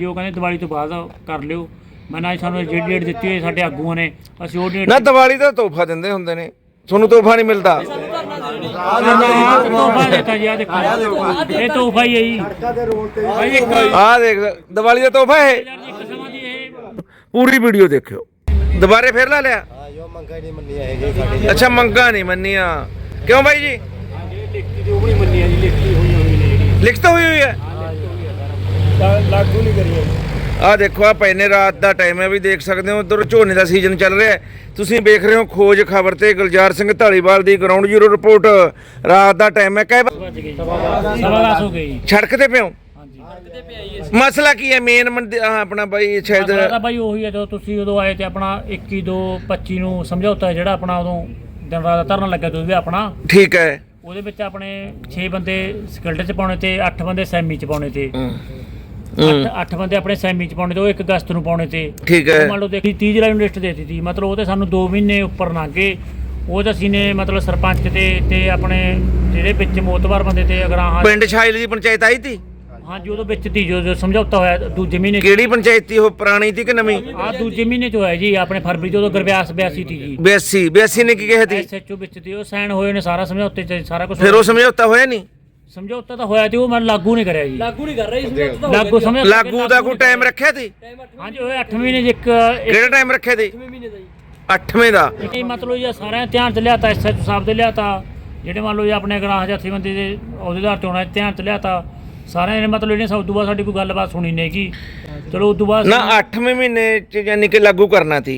ਜੋ ਕਹਿੰਦੇ ਦੀਵਾਲੀ ਤੋਂ ਬਾਅਦ ਕਰ ਲਿਓ। ਮੈਂ ਨਾ ਸਾਨੂੰ ਜਿਹੜੀ ਡੇਟ ਦਿੱਤੀ ਹੋਈ ਸਾਡੇ ਆਗੂਆਂ ਨੇ ਅਸੀਂ ਉਹ ਡੇਟ ਨਾ ਦੀਵਾਲੀ ਦਾ ਤੋਹਫਾ ਦਿੰਦੇ ਹੁੰਦੇ ਨੇ। ਤੁਹਾਨੂੰ ਤੋਹਫਾ ਨਹੀਂ ਮਿਲਦਾ। ਤੋਹਫਾ ਦਿੱਤਾ ਜੀ ਆ ਦੇਖੋ। ਇਹ ਤੋਹਫਾ ਹੀ ਹੈ ਜੀ। ਭਾਈ ਇੱਕ ਆਹ ਦੇਖ ਦੀਵਾਲੀ ਦਾ ਤੋਹਫਾ ਇਹ। ਦੀ ਪੂਰੀ ਵੀਡੀਓ ਦੇਖਿਓ। ਦੁਬਾਰੇ ਫੇਰ ਲਾ ਲਿਆ। ਹਾਂ ਜੋ ਮੰਗਾ ਨਹੀਂ ਮੰਨੀ ਹੈਗੀ ਸਾਡੀ ਅੱਛਾ ਮੰਗਾ ਨਹੀਂ ਮੰਨੀਆਂ। ਕਿਉਂ ਬਾਈ ਜੀ? ਲਿਖਤੀ ਦੀ ਉਹ ਵੀ ਮੰਨੀ ਆ ਜੀ ਲਿਖਤੀ ਹੋਈ ਹੋਈ ਨੇ ਜਿਹੜੀ। ਲਿਖਤ ਹੋਈ ਹੋਈ ਹੈ। ਲਾਗੂ ਨਹੀਂ ਕਰੀ ਆਹ ਦੇਖੋ ਆ ਪੈਨੇ ਰਾਤ ਦਾ ਟਾਈਮ ਹੈ ਵੀ ਦੇਖ ਸਕਦੇ ਹੋ ਉਧਰ ਝੋਨੇ ਦਾ ਸੀਜ਼ਨ ਚੱਲ ਰਿਹਾ ਤੁਸੀਂ ਵੇਖ ਰਹੇ ਹੋ ਖੋਜ ਖਬਰ ਤੇ ਗੁਲਜ਼ਾਰ ਸਿੰਘ ਢਾਲੀਵਾਲ ਦੀ ਗਰਾਊਂਡ ਜ਼ੀਰੋ ਰਿਪੋਰਟ ਰਾਤ ਦਾ ਟਾਈਮ ਹੈ ਕਹਿ ਵੱਜ ਗਈ ਸਵਾ ਦਸ ਹੋ ਗਈ। ਸੜਕ ਤੇ ਪਿਓ? ਹਾਂਜੀ। ਮਸਲਾ ਕੀ ਹੈ ਮੇਨ ਆਪਣਾ ਬਾਈ ਸ਼ਾਇਦ ਮਸਲਾ ਬਾਈ ਉਹੀ ਹੈ ਜਦੋਂ ਤੁਸੀਂ ਉਦੋਂ ਆਏ ਤੇ ਆਪਣਾ 21 2 25 ਨੂੰ ਸਮਝੌਤਾ ਜਿਹੜਾ ਆਪਣਾ ਉਦੋਂ ਦਿਨ ਰਾਤ ਦਾ ਧਰਨਾ ਲੱਗਿਆ ਤੁਸੀਂ ਵੀ ਆਪਣਾ। ਠੀਕ ਹੈ। ਉਹਦੇ ਵਿੱਚ ਆਪਣੇ 6 ਬੰਦੇ ਸਕਿਲਟ ਚ ਪਾਉਣੇ ਤੇ 8 ਬੰਦੇ ਸੈਮੀ ਚ ਪਾਉਣੇ ਤੇ। 8 ਬੰਦੇ ਆਪਣੇ ਸੈਮੀ ਚ ਪਾਉਣੇ ਤੇ ਉਹ 1 ਅਗਸਤ ਨੂੰ ਪਾਉਣੇ ਤੇ। ਠੀਕ ਉਹ ਹੈ ਮੰਨ ਲਓ ਦੇਖੀ 30 ਜੁਲਾਈ ਨੂੰ ਲਿਸਟ ਦੇ ਦਿੱਤੀ ਸੀ ਮਤਲਬ ਉਹਦੇ ਸਾਨੂੰ 2 ਮਹੀਨੇ ਉੱਪਰ ਲੰਘੇ ਉਹ ਤਾਂ ਅਸੀਂ ਨੇ ਮਤਲਬ ਸਰਪੰਚ ਤੇ ਤੇ ਆਪਣੇ ਜਿਹੜੇ ਵਿੱਚ ਮੋਤਬਾਰ ਬੰਦੇ ਤੇ ਅਗਰਾਹਾਂ ਪਿੰਡ ਛਾਇਲ ਦੀ ਪੰਚਾਇਤ ਆਈ ਤੀ? ਹਾਂਜੀ ਉਹਦੇ ਵਿੱਚ ਤੀ ਜੋ ਜੋ ਸਮਝੌਤਾ ਹੋਇਆ ਦੂਜੇ ਮਹੀਨੇ। ਕਿਹੜੀ ਪੰਚਾਇਤ ਤੀ ਉਹ ਪੁਰਾਣੀ ਤੀ ਕਿ ਨਵੀਂ? ਆਹ ਦੂਜੇ ਮਹੀਨੇ ਚ ਹੋਇਆ ਜੀ ਆਪਣੇ ਫਰਵਰੀ ਚ ਉਦੋਂ ਗਰਵਿਆਸ 82 ਤੀ ਜੀ। 82 82 ਨੇ ਕੀ ਕਿਹਾ ਤੀ? ਐਸਐਚਓ ਵਿੱਚ ਤੇ ਉਹ ਸਾਈਨ ਹੋਏ ਨੇ ਸਾਰਾ ਸਮਝੌਤੇ ਚ ਸਾਰਾ ਕੁਝ ਫਿਰ ਉਹ ਸਮਝੌਤਾ ਹੋਇਆ ਨਹੀਂ? ਸਮਝੌਤਾ ਤਾਂ ਹੋਇਆ ਤੇ ਉਹ ਮੈਂ ਲਾਗੂ ਨਹੀਂ ਕਰਿਆ ਜੀ। ਲਾਗੂ ਨਹੀਂ ਕਰ ਰਹੀ ਸਮਝੌਤਾ ਲਾਗੂ ਸਮਝੌਤਾ ਲਾਗੂ ਦਾ ਕੋਈ ਟਾਈਮ ਰੱਖਿਆ ਤੀ ਹਾਂਜੀ ਉਹ 8 ਮਹੀਨੇ ਚ ਇੱਕ ਕਿਹੜਾ ਟਾਈਮ ਰੱਖਿਆ ਤੀ 8ਵੇਂ ਦਾ ਇਹ ਮਤਲਬ ਜੀ ਸਾਰਿਆਂ ਧਿਆਨ ਚ ਲਿਆਤਾ ਐਸਐਚਓ ਸਾਹਿਬ ਦੇ ਲਿਆਤਾ ਜਿਹੜੇ ਮੰਨ ਲਓ ਜੀ ਆਪਣੇ ਗ੍ਰਾਹ ਜਾਥੀ ਬੰਦੇ ਦੇ ਅਹੁਦੇਦਾਰ ਚੋਣਾਂ ਧਿਆਨ ਚ ਲਿਆਤਾ ਸਾਰਿਆਂ ਨੇ ਮਤਲਬ ਇਹਨੇ ਸਭ ਤੋਂ ਬਾਅਦ ਸਾਡੀ ਕੋਈ ਗੱਲਬਾਤ ਸੁਣੀ ਨਹੀਂਗੀ ਚਲੋ ਉਸ ਤੋਂ ਬਾਅਦ ਨਾ 8ਵੇਂ ਮਹੀਨੇ ਚ ਯਾਨੀ ਕਿ ਲਾਗੂ ਕਰਨਾ ਤੀ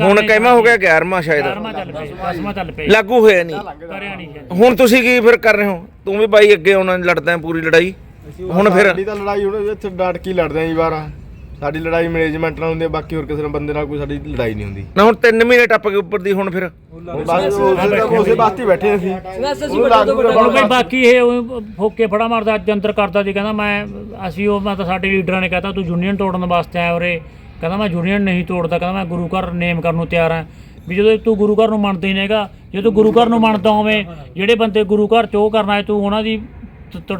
ਹੁਣ ਕਹਿਮਾ ਹੋ ਗਿਆ 11ਵਾਂ ਸ਼ਾਇਦ। 11ਵਾਂ ਚੱਲ ਪਏ 10ਵਾਂ ਚੱਲ ਪਏ ਲਾਗੂ ਹੋਇਆ ਨਹੀਂ। ਕਰਿਆ ਨਹੀਂ ਜੀ। ਹੁਣ ਤੁਸੀਂ ਕੀ ਫਿਰ ਕਰ ਰਹੇ ਹੋ? ਤੂੰ ਵੀ ਬਾਈ ਅੱਗੇ ਉਹਨਾਂ ਨਾਲ ਲੜਦਾ ਪੂਰੀ ਲੜਾਈ। ਹੁਣ ਫਿਰ ਸਾਡੀ ਤਾਂ ਲੜਾਈ ਹੁਣ ਇੱਥੇ ਡਾਟ ਕੀ ਲੜਦੇ ਆਂ ਜੀ ਵਾਰ ਸਾਡੀ ਲੜਾਈ ਮੈਨੇਜਮੈਂਟ ਨਾਲ ਹੁੰਦੀ ਹੈ ਬਾਕੀ ਹੋਰ ਕਿਸੇ ਨਾਲ ਬੰਦੇ ਨਾਲ ਕੋਈ ਸਾਡੀ ਲੜਾਈ ਨਹੀਂ ਹੁੰਦੀ। ਨਾ ਹੁਣ 3 ਮਹੀਨੇ ਟੱਪ ਕੇ ਉੱਪਰ ਦੀ ਹੁਣ ਫਿਰ। ਬਸ ਉਸੇ ਦਾ ਉਸੇ ਬਾਤ ਹੀ ਬੈਠੇ ਅਸੀਂ। ਉਹਨੂੰ ਲਾਗੂ ਹੁਣ ਕਰਵਾਉਣਾ। ਬਈ ਬਾਕੀ ਇਹ ਉਹ ਫੋਕੇ ਫੜਾ ਮਾਰਦਾ ਅੱਜ ਅੰਦਰ ਕਰਦਾ ਸੀ ਕਹਿੰਦਾ ਮੈਂ ਅਸੀਂ ਉਹ ਮੈਂ ਤਾਂ ਸਾਡੇ ਲੀਡਰਾਂ ਨੇ ਕਹਤਾ ਤੂੰ ਯੂਨੀਅਨ ਤੋੜਨ ਵਾਸਤੇ ਆਇਆ ਉਰੇ। ਕਹਿੰਦਾ ਮੈਂ ਯੂਨੀਅਨ ਨਹੀਂ ਤੋੜਦਾ। ਕਹਿੰਦਾ ਮੈਂ ਗੁਰੂ ਘਰ ਨੇਮ ਕਰਨ ਨੂੰ ਤਿਆਰ ਹਾਂ। ਵੀ ਜਦੋਂ ਤੂੰ ਗੁਰੂ ਘਰ ਨੂੰ ਮੰਨਦਾ ਹੀ ਜੇ ਤੂੰ ਗੁਰੂ ਘਰ ਨੂੰ ਮੰਨਦਾ ਹੋਵੇਂ ਜਿਹੜੇ ਬੰਦੇ ਗੁਰੂ ਘਰ ਚੋਂ ਕਰਨਾ ਹੈ ਤੂੰ ਉਹਨਾਂ ਦੀ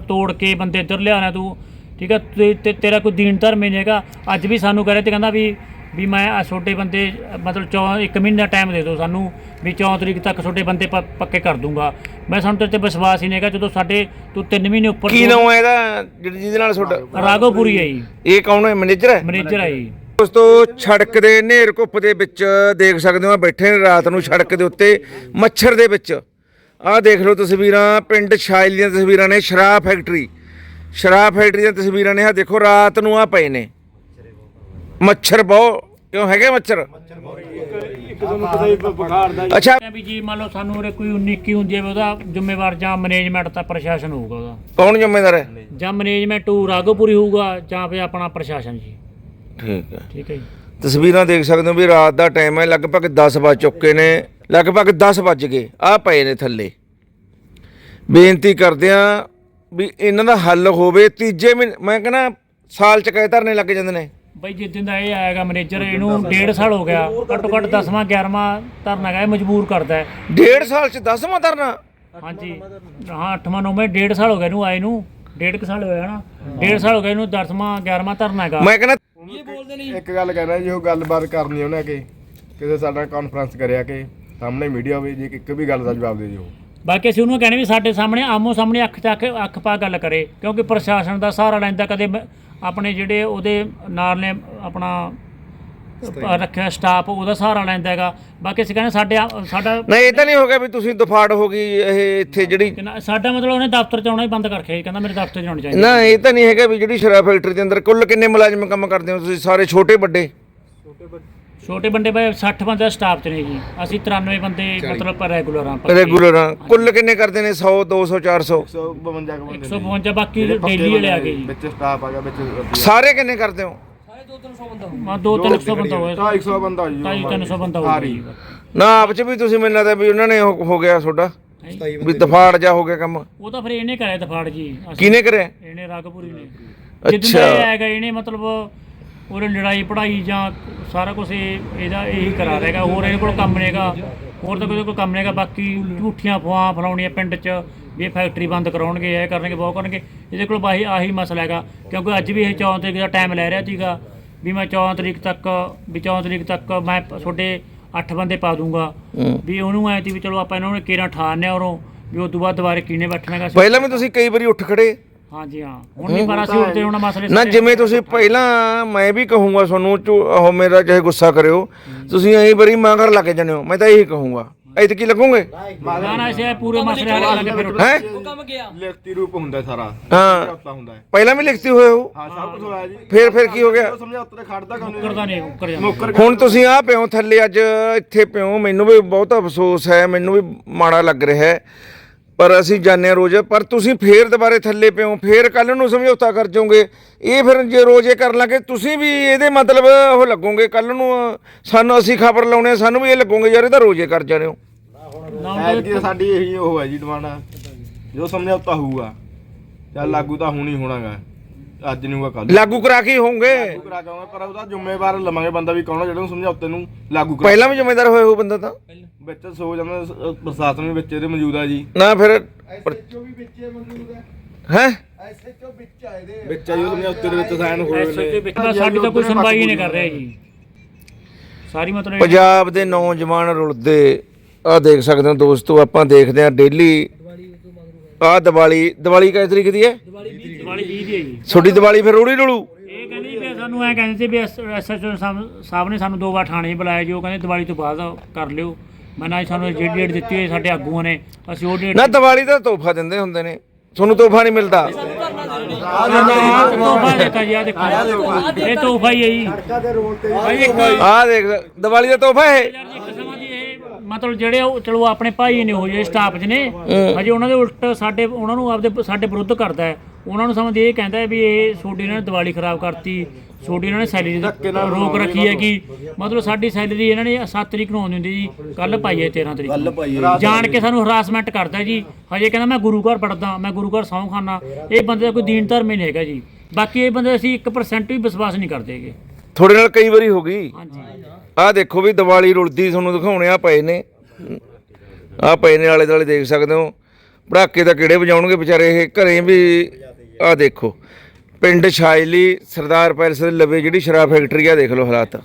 ਤੋੜ ਕੇ ਬੰਦੇ ਇੱਧਰ ਲਿਆਣਾ ਤੂੰ। ਠੀਕ ਹੈ ਤੇ- ਤੇ ਤੇਰਾ ਕੋਈ ਦੀਨ ਧਰਮ ਹੀ ਨਹੀਂਗਾ ਅੱਜ ਵੀ ਸਾਨੂੰ ਕਹ ਰਿਹਾ ਤੇ ਕਹਿੰਦਾ ਵੀ ਵੀ ਮੈਂ ਆਹ ਛੋਟੇ ਬੰਦੇ ਮਤਲਬ ਚੌ ਇੱਕ ਮਹੀਨਾ ਟਾਈਮ ਦੇ ਦਿਓ ਸਾਨੂੰ ਵੀ 4 ਤਰੀਕ ਤੱਕ ਛੋਟੇ ਬੰਦੇ ਪ- ਪੱਕੇ ਕਰ ਦੂੰਗਾ। ਮੈਂ ਸਾਨੂੰ ਤੇਰੇ ਤੇ ਵਿਸ਼ਵਾਸ ਹੀ ਨਹੀਂਗਾ ਜਦੋਂ ਸਾਡੇ ਤੂੰ 3 ਮਹੀਨੇ ਉੱਪਰ ਕੀ ਨਾਮ ਹੈ ਇਹਦਾ? ਜਿਹੜੀ- ਜਿਹਦੇ ਨਾਲ ਤੁਹਾਡਾ ਰਾਗੋਪੁਰੀ ਹੈ ਜੀ। ਇਹ ਕੌਣ ਹੈ? ਮੈਨੇਜਰ ਹੈ? ਮੈਨੇਜਰ ਹੈ ਜੀ। ਦੋਸਤੋ ਸੜਕ ਦੇ ਨੇਰ ਘੁੱਪ ਦੇ ਵਿੱਚ ਦੇਖ ਸਕਦੇ ਹੋ ਬੈਠੇ ਨੇ ਰਾਤ ਨੂੰ ਸੜਕ ਦੇ ਉੱਤੇ ਮੱਛਰ ਦੇ ਵਿੱਚ। ਆਹ ਦੇਖ ਲਓ ਤਸਵੀਰਾਂ ਪਿੰਡ ਸ਼ਾਇਲ ਦੀਆਂ ਤਸਵੀਰਾਂ ਨੇ ਸ਼ਰਾਬ ਫੈਕਟਰੀ। ਸ਼ਰਾਬ ਫੈਕਟਰੀ ਦੀਆਂ ਤਸਵੀਰਾਂ ਨੇ ਆਹ ਦੇਖੋ ਰਾਤ ਨੂੰ ਆ ਪਏ ਨੇ। ਮੱਛਰ ਬਹੁ ਕਿਉਂ ਹੈਗੇ ਮੱਛਰ? ਅੱਛਾ। ਵੀ ਜੀ ਮੰਨ ਲਓ ਸਾਨੂੰ ਉਰੇ ਕੋਈ 19 ਕੀ ਹੁੰਦੀ ਹੈ ਉਹਦਾ ਜ਼ਿੰਮੇਵਾਰ ਜਾਂ ਮੈਨੇਜਮੈਂਟ ਤਾਂ ਪ੍ਰਸ਼ਾਸਨ ਹੋਊਗਾ ਉਹਦਾ। ਕੌਣ ਜ਼ਿੰਮੇਦਾਰ ਹੈ? ਜਾਂ ਮੈਨੇਜਮੈਂਟ ਉਹ ਰਾਗੋਪੁਰੀ ਹੋਊਗਾ ਜਾਂ ਫਿਰ ਆਪਣਾ ਪ੍ਰਸ਼ਾਸਨ ਜੀ। ਠੀਕ ਹੈ। ਠੀਕ ਹੈ ਜੀ। ਤਸਵੀਰਾਂ ਦੇਖ ਸਕਦੇ ਹੋ ਵੀ ਰਾਤ ਦਾ ਟਾਈਮ ਹੈ ਲਗਭਗ 10 ਵੱਜ ਚੁੱਕੇ ਨੇ ਲਗਭਗ 10 ਵੱਜ ਗਏ ਆ ਪਏ ਨੇ ਥੱਲੇ। ਬੇਨਤੀ ਕਰਦੇ ਆ ਵੀ ਇਹਨਾਂ ਦਾ ਹੱਲ ਹੋਵੇ ਤੀਜੇ ਮਹੀਨੇ ਮੈਂ ਕਹਿੰਦਾ ਸਾਲ ਚ ਕਹੇ ਧਰਨੇ ਲੱਗ ਜਾਂਦੇ ਨੇ। ਬਈ ਜਿੱਦਿਨ ਦਾ ਇਹ ਆਏਗਾ ਮੈਨੇਜਰ ਇਹਨੂੰ ਡੇਢ ਸਾਲ ਹੋ ਗਿਆ। ਘੱਟੋ ਘੱਟ 10ਵਾਂ 11ਵਾਂ ਧਰਨਾ ਗਾ ਇਹ ਮਜਬੂਰ ਕਰਦਾ ਹੈ। ਡੇਢ ਸਾਲ ਚ 10ਵਾਂ ਧਰਨਾ? ਹਾਂਜੀ। ਹਾਂ 8ਵਾਂ 9ਵਾਂ ਡੇਢ ਸਾਲ ਹੋ ਗਿਆ ਇਹਨੂੰ ਆਏ ਨੂੰ। ਡੇਢ ਕੁ ਸਾਲ ਹੋਇਆ ਨਾ। ਡੇਢ ਸਾਲ ਹੋ ਗਿਆ ਇਹਨੂੰ 10ਵਾਂ 11ਵਾਂ ਧਰਨਾ ਹੈਗਾ। ਮੈਂ ਕਹਿੰਦਾ ਇੱਕ ਗੱਲ ਕਹਿਣਾ ਜੀ ਉਹ ਗੱਲਬਾਤ ਕਰਨੀ ਉਹਨੇ ਕਿ ਕਿਸੇ ਸਾਡਾ ਕਾਨਫਰੰਸ ਕਰਿਆ ਕਿ ਸਾਹਮਣੇ ਮੀਡੀਆ ਹੋਵੇ ਜੀ ਇੱਕ ਵੀ ਗੱਲ ਦਾ ਜਵਾਬ ਦੇ ਦਿਓ। ਬਾਕੀ ਅਸੀਂ ਉਹਨੂੰ ਕਹਿੰਦੇ ਵੀ ਸਾਡੇ ਸਾਹਮਣੇ ਆਮੋ ਸਾਹਮਣੇ ਅੱਖ ਚੱਕ ਅੱਖ ਪਾ ਗੱਲ ਕਰੇ ਕਿਉਂਕਿ ਪ੍ਰਸ਼ਾਸਨ ਦਾ ਸਹਾਰਾ ਲੈਂਦਾ ਕਦੇ ਮ- ਆਪਣੇ ਜਿਹੜੇ ਉਹਦੇ ਨਾਲ ਨੇ ਆਪਣਾ ਰੱਖਿਆ ਸਟਾਫ ਉਹਦਾ ਸਹਾਰਾ ਲੈਂਦਾ ਹੈਗਾ। ਬਾਕੀ ਅਸੀਂ ਕਹਿੰਦੇ ਸਾਡੇ ਆ- ਸਾਡਾ ਨਹੀਂ ਇਹ ਤਾਂ ਨਹੀਂ ਹੋ ਗਿਆ ਵੀ ਤੁਸੀਂ ਦਫਾੜ ਹੋ ਗਈ ਇਹ ਇੱਥੇ ਜਿਹੜੀ ਸਾਡਾ ਮਤਲਬ ਉਹਨੇ ਦਫ਼ਤਰ ਚ ਆਉਣਾ ਹੀ ਬੰਦ ਕਰਕੇ ਕਹਿੰਦਾ ਮੇਰੇ ਦਫ਼ਤਰ ਚ ਆਉਣੀ ਚਾਹੀਦੀ। ਨਾ ਇਹ ਤਾਂ ਨਹੀਂ ਹੈਗਾ ਵੀ ਜਿਹੜੀ ਸ਼ਰਾਬ ਫੈਕਟਰੀ ਦੇ ਅੰਦਰ ਕੁੱਲ ਕਿੰਨੇ ਮੁਲਾਜ਼ਮ ਕੰਮ ਕਰਦੇ ਹੋ ਤੁਸੀਂ ਸਾਰੇ ਛੋਟੇ ਵੱਡੇ? ਛੋਟੇ ਬੰਦੇ ਬਾਈ 60 ਬੰਦੇ ਸਟਾਫ ਚ ਨੇ ਜੀ। ਅਸੀਂ 93 ਬੰਦੇ ਮਤਲਬ ਪਰ ਰੈਗੂਲਰ ਆ। ਰੈਗੂਲਰ ਕੁੱਲ ਕਿੰਨੇ ਕਰਦੇ ਨੇ? 100 200 400 152 ਕੁ ਬੰਦੇ 152 ਬਾਕੀ ਡੇਲੀ ਵਾਲੇ ਆ ਗਏ ਜੀ। ਵਿੱਚ ਸਟਾਫ ਆ ਗਿਆ ਵਿੱਚ ਸਾਰੇ ਕਿੰਨੇ ਕਰਦੇ ਹੋ? ਹਾਂ 2-300 ਬੰਦਾ ਹੋਇਆ 250 ਬੰਦਾ ਜੀ 2-300 ਬੰਦਾ ਹੋਇਆ ਜੀ। ਨਾ ਆਪ ਚ ਵੀ ਤੁਸੀਂ ਮੈਨੂੰ ਲੱਗਦਾ ਵੀ ਉਹਨਾਂ ਨੇ ਉਹ ਹੋ ਗਿਆ ਤੁਹਾਡਾ? ਵੀ ਦਫਾੜ ਜਾ ਹੋ ਗਿਆ ਕੰਮ? ਉਹ ਤਾਂ ਫਿਰ ਇਹਨੇ ਕਰਿਆ ਤਫਾੜ ਜੀ। ਅਸੀਂ- ਕਿਹਨੇ ਕਰਿਆ? ਇਹਨੇ ਰਾਗਪੁਰੀ ਨੇ। ਅੱਛਾ। ਜਿੱਦਾਂ ਇਹ ਆਏਗਾ ਇਹਨੇ ਮਤਲਬ ਉਹਨੇ ਲੜਾਈ ਪੜਾਈ ਜਾਂ ਸਾਰਾ ਕੁਝ ਇਹਦਾ ਇਹੀ ਕਰਾ ਰਹੇਗਾ ਹੋਰ ਇਹਦੇ ਕੋਲ ਕੰਮ ਨਹੀਂਗਾ ਹੋਰ ਤਾਂ ਕੋਈ ਕੋਈ ਕੰਮ ਨਹੀਂਗਾ ਬਾਕੀ ਝੂਠੀਆਂ ਫੁਆਂ ਫਲਾਉਣੀਆਂ ਪਿੰਡ 'ਚ ਵੀ ਇਹ ਫੈਕਟਰੀ ਬੰਦ ਕਰਾਉਣਗੇ ਇਹ ਕਰਨਗੇ ਬਹੁਤ ਕਰਨਗੇ। ਇਹਦੇ ਕੋਲ ਬਾਹੀ ਆਹੀ ਮਸਲਾ ਹੈਗਾ। ਕਿਉਂਕਿ ਅੱਜ ਵੀ ਇਹ 14 ਤਰੀਕ ਦਾ ਟਾਈਮ ਲੈ ਰਿਹਾ ਸੀਗਾ ਵੀ ਮੈਂ 14 ਤਰੀਕ ਤੱਕ ਵੀ 14 ਤਰੀਕ ਤੱਕ ਮੈਂ ਤੁਹਾਡੇ 8 ਬੰਦੇ ਪਾ ਦੂੰਗਾ। ਵੀ ਉਹਨੂੰ ਐ ਤੀ ਵੀ ਚਲੋ ਆਪਾਂ ਇਹਨਾਂ ਨੂੰ ਕੇਰਾਂ ਠਾਣਨੇ ਔਰੋਂ ਵੀ ਉਸ ਤੋਂ ਬਾਅਦ ਦੁਬਾਰੇ ਕਿਨੇ ਬੈਠਣਾਗਾ ਪਹਿਲਾਂ ਵੀ ਤੁਸੀਂ ਕਈ ਵਾਰੀ ਉੱਠ ਖੜੇ। ਹਾਂਜੀ ਹਾਂ। ਹੁਣ ਨਹੀਂ ਅਸੀਂ ਉਲਟੇ ਹੁਣ ਮਸਲੇ ਨਾ ਜਿਵੇਂ ਤੁਸੀਂ ਪਹਿਲਾਂ ਮੈਂ ਵੀ ਕਹੂੰਗਾ ਤੁਹਾਨੂੰ ਝੂ- ਉਹ ਮੇਰਾ ਚਾਹੇ ਗੁੱਸਾ ਕਰਿਓ ਤੁਸੀਂ ਐਂ ਵਾਰੀ ਮਗਰ ਲੱਗ ਜਾਂਦੇ ਹੋ ਮੈਂ ਤਾਂ ਇਹੀ ਕਹੂੰਗਾ। ਐਤਕੀ ਲੱਗੋਗੇ? ਨਾ ਨਾ ਇਸੇ ਪੂਰੇ ਮਸਲੇ ਹੱਲ ਕਰਕੇ ਫਿਰ ਉੱਠ- ਹੈ? ਲਿਖਤੀ ਰੂਪ ਹੁੰਦਾ ਸਾਰਾ। ਹਾਂ। ਸਮਝੌਤਾ ਹੁੰਦਾ ਹੈ। ਪਹਿਲਾਂ ਵੀ ਲਿਖਤੀ ਹੋਏ ਹੋ? ਹਾਂ ਸਭ ਕੁਝ ਹੋਇਆ ਜੀ। ਫੇਰ ਫਿਰ ਕੀ ਹੋ ਗਿਆ? ਉਹ ਸਮਝੌਤੇ ਤੇ ਖੜਦਾ ਕਿਉਂ ਮੁੱਕਰਦਾ ਨਹੀਂ ਮੁੱਕਰ ਜਾਂਦਾ ਮੁੱਕਰ ਹੁਣ ਤੁਸੀਂ ਆ ਪਿਓ ਥੱਲੇ ਅੱਜ ਇੱਥੇ ਪਿਓ ਮੈਨੂੰ ਵੀ ਬਹੁਤ ਅਫਸੋਸ ਹੈ ਮੈਨੂੰ ਵੀ ਮਾੜਾ ਲੱਗ ਰਿਹਾ ਹੈ। ਪਰ ਅਸੀਂ ਜਾਣਦੇ ਹਾਂ ਰੋਜ਼ ਪਰ ਤੁਸੀਂ ਫੇਰ ਦੁਬਾਰੇ ਥੱਲੇ ਪਿਓ ਫੇਰ ਕੱਲ ਨੂੰ ਸਮਝੌਤਾ ਕਰ ਜਾਓਗੇ। ਇਹ ਫਿਰ ਜੇ ਰੋਜ਼ ਇਹ ਕਰਨ ਲੱਗੇ ਤੁਸੀਂ ਵੀ ਇਹਦੇ ਮਤਲਬ ਉਹ ਲੱਗੋਗੇ ਕੱਲ ਨੂੰ ਸਾਨੂੰ ਅਸੀਂ ਖਬਰ ਲਾਉਣੇ ਆ, ਸਾਨੂੰ ਵੀ ਇਹ ਲੱਗੋਗੇ ਯਾਰ ਇਹ ਤਾਂ ਰੋਜ਼ ਇਹ ਕਰ ਜਾਣੇ ਹੋ। ਐਤਕੀ ਸਾਡੀ ਇਹੀ ਉਹ ਹੈ ਜੀ ਡਿਮਾਂਡ ਜੋ ਸਮਝੌਤਾ ਹੋਊਗਾ ਚੱਲ ਲਾਗੂ ਤਾਂ ਹੁਣ ਹੀ ਹੋਣਾਗਾ। ਅੱਜ ਨਹੀਂ ਹੋਊਗਾ ਕੱਲ ਲਾਗੂ ਕਰਾ ਕੇ ਹੀ ਹੋਣਗੇ ਕਰਾ ਕੇ ਆਵਾਂਗੇ, ਪਰ ਉਹਦਾ ਜ਼ਿੰਮੇਵਾਰ ਲਵਾਂਗੇ ਬੰਦਾ ਵੀ ਕੌਣ ਆ ਜਿਹੜਾ ਨੂੰ ਸਮਝੌਤੇ ਨੂੰ ਲਾਗੂ ਕਰਾ ਪਹਿਲਾਂ ਵੀ ਜ਼ਿੰਮੇਦਾਰ ਹੋਏ ਹੋ ਬੰਦਾ ਤਾਂ? ਵਿੱਚ ਸੋ ਜਾਂਦਾ ਅਹ ਪ੍ਰਸ਼ਾਸਨ ਵੀ ਵਿੱਚ ਇਹਦੇ ਮੌਜੂਦ ਆ ਜੀ। ਨਾ ਫਿਰ ਹੈ ਵਿੱਚ ਆ ਜੀ ਉਹ ਸਮਝੌਤੇ ਦੇ ਵਿੱਚ ਸਾਈਨ ਹੋਏ SHO ਵਿੱਚ ਤਾਂ ਸਾਡੀ ਤਾਂ ਕੋਈ ਸੁਣਵਾਈ ਹੀ ਨਹੀਂ ਕਰ ਰਿਹਾ ਜੀ। ਸਾਰੀ ਮਤਲਬ ਪੰਜਾਬ ਦੇ ਨੌਜਵਾਨ ਰੁਲਦੇ ਆ ਦੇਖ ਸਕਦੇ ਹੋ ਦੋਸਤੋ ਆਪਾਂ ਦੇਖਦੇ ਆ ਡੇਲੀ ਆ ਦੀਵਾਲੀ ਦੀਵਾਲੀ ਕਿਸ ਤਰੀਕ ਦੀ ਹੈ? ਦੀਵਾਲੀ 20 ਦੀ ਹੈ ਜੀ। ਛੋਟੀ ਦੀਵਾਲੀ ਫਿਰ ਰੋੜੀ ਰੋਲੂ ਇਹ ਕਹਿੰਦੀ ਵੀ ਸਾਨੂੰ ਐ ਕਹਿੰਦੇ ਸੀ ਵੀ ਐਸਐਚਓ ਸਾਹਿਬ ਨੇ ਸਾਨੂੰ ਦੋ ਵਾਰ ਥਾਣੇ 'ਚ ਬੁਲਾਇਆ ਜੀ ਉਹ ਕਹਿੰਦੇ ਦੀਵਾਲੀ ਤੋਂ ਬਾਅਦ ਕਰ ਲਿਓ। ਮੈਂ ਨਾ ਸਾਨੂੰ ਜਿਹੜੀ ਡੇਟ ਦਿੱਤੀ ਹੋਈ ਸਾਡੇ ਆਗੂਆਂ ਨੇ ਅਸੀਂ ਉਹ ਡੇਟ ਨਾ ਦੀਵਾਲੀ ਦਾ ਤੋਹਫਾ ਦਿੰਦੇ ਹੁੰਦੇ ਨੇ। ਤੁਹਾਨੂੰ ਤੋਹਫਾ ਨਹੀਂ ਮਿਲਦਾ। ਤੋਹਫਾ ਦਿੱਤਾ ਜੀ ਆ ਦੇਖੋ ਇਹ ਤੋਹਫਾ ਹੀ ਹੈ ਜੀ ਭਾਈ ਇੱਕ ਆ ਦੇਖ ਦੀਵਾਲੀ ਦਾ ਤੋਹਫਾ ਇਹ ਯਾਰ ਜੀ ਇੱਕ ਸਮਾਂ ਦੀ ਇਹ ਮਤਲਬ ਜਿਹੜੇ ਉਹ ਚਲੋ ਆਪਣੇ ਭਾਈ ਨੇ ਹੋ ਜੇ ਸਟਾਫ 'ਚ ਨੇ ਹਜੇ ਉਹਨਾਂ ਦੇ ਉਲਟ ਸਾਡੇ ਉਹਨਾਂ ਨੂੰ ਆਪਦੇ ਸਾਡੇ ਵਿਰੁੱਧ ਕਰਦਾ ਹੈ। ਉਹਨਾਂ ਨੂੰ ਸਮਝ ਇਹ ਕਹਿੰਦਾ ਹੈ ਵੀ ਇਹ ਛੋਟੀ ਇਹਨਾਂ ਨੇ ਦੀਵਾਲੀ ਖਰਾਬ ਕਰਤੀ ਛੋਟੀ ਇਹਨਾਂ ਨੇ ਸੈਲਰੀ ਰੋਕ ਰੱਖੀ ਹੈ ਕਿ ਮਤਲਬ ਸਾਡੀ ਸੈਲਰੀ ਇਹਨਾਂ ਨੇ 7 ਤਰੀਕ ਨੂੰ ਆਉਂਦੀ ਹੁੰਦੀ ਜੀ ਕੱਲ ਪਾਈ ਹੈ 13 ਤਰੀਕ ਕੱਲ ਪਾਈ ਜਾਣ ਕੇ ਸਾਨੂੰ ਹਰਾਸਮੈਂਟ ਕਰਦਾ ਜੀ। ਹਜੇ ਕਹਿੰਦਾ ਮੈਂ ਗੁਰੂ ਘਰ ਪੜਦਾ ਮੈਂ ਗੁਰੂ ਘਰ ਸਹੁੰ ਖਾਨਾ। ਇਹ ਬੰਦੇ ਦਾ ਕੋਈ ਦੀਨ ਧਰਮ ਹੀ ਨਹੀਂ ਹੈਗਾ ਜੀ। ਬਾਕੀ ਇਹ ਬੰਦੇ ਅਸੀਂ 1% ਵੀ ਵਿਸ਼ਵਾਸ ਨਹੀਂ ਕਰਦੇ ਹੈਗੇ। ਤੁਹਾਡੇ ਨਾਲ ਕਈ ਵਾਰੀ ਹੋ ਗਈ। ਹਾਂਜੀ। ਆਹ ਦੇਖੋ ਵੀ ਦੀਵਾਲੀ ਰੁਲਦੀ ਤੁਹਾਨੂੰ ਦਿਖਾਉਣੇ ਆ ਪਏ ਨੇ। ਆ ਪਏ ਨੇ, ਆਲੇ ਦੁਆਲੇ ਦੇਖ ਸਕਦੇ ਹੋ। ਪੜਾਕੇ ਤਾਂ ਕਿਹੜੇ ਵਜਾਉਣਗੇ ਵਿਚਾਰੇ ਇਹ, ਘਰੇ ਵੀ ਆ ਦੇਖੋ। ਪਿੰਡ ਛਾਇਲੀ, ਸਰਦਾਰ ਪੈਲਸ ਦੇ ਲਵੇ ਜਿਹੜੀ ਸ਼ਰਾਬ ਫੈਕਟਰੀ ਆ, ਦੇਖ ਲਓ ਹਾਲਾਤ।